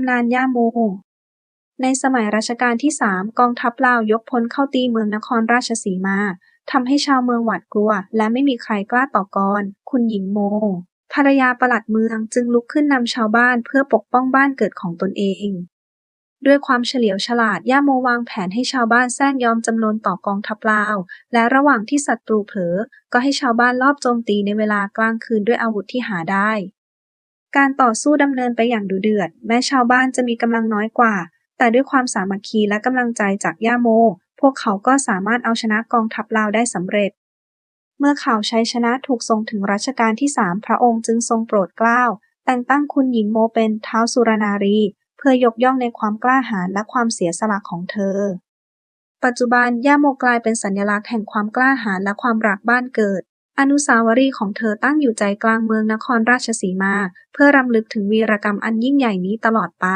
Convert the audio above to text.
ำนานย่าโม ในสมัยรัชกาลที่สามกองทัพลาวยกพลเข้าตีเมืองนครราชสีมาทำให้ชาวเมืองหวาดกลัว และไม่มีใครกล้าต่อกร คุณหญิงโม ภรรยาปลัดเมืองจึงลุกขึ้นนำชาวบ้านเพื่อปกป้องบ้านเกิดของตนเอง ด้วยความเฉลียวฉลาด ย่าโมวางแผนให้ชาวบ้านแซงยอมจำนนต่อกองทัพลาว และระหว่างที่ศัตรูเผลอ ก็ให้ชาวบ้านลอบโจมตีในเวลากลางคืนด้วยอาวุธที่หาได้ การต่อสู้ดำเนินไปอย่างดุเดือด แม้ชาวบ้านจะมีกำลังน้อยกว่า แต่ด้วยความสามัคคีและกำลังใจจากย่าโม พวกเขาก็สามารถเอาชนะกองทัพลาวได้สำเร็จ เมื่อข่าวชัยชนะถูกส่งถึงรัชกาลที่สามพระองค์จึงทรงโปรดเกล้า แต่งตั้งคุณหญิงโมเป็นท้าวสุรนารี เพื่อยกย่องในความกล้าหาญและความเสียสละของเธอ ปัจจุบันย่าโมกลายเป็นสัญลักษณ์แห่งความกล้าหาญและความรักบ้านเกิด อนุสาวรีย์ของเธอตั้งอยู่ใจกลางเมืองนครราชสีมา เพื่อรำลึกถึงวีรกรรมอันยิ่งใหญ่นี้ตลอดไป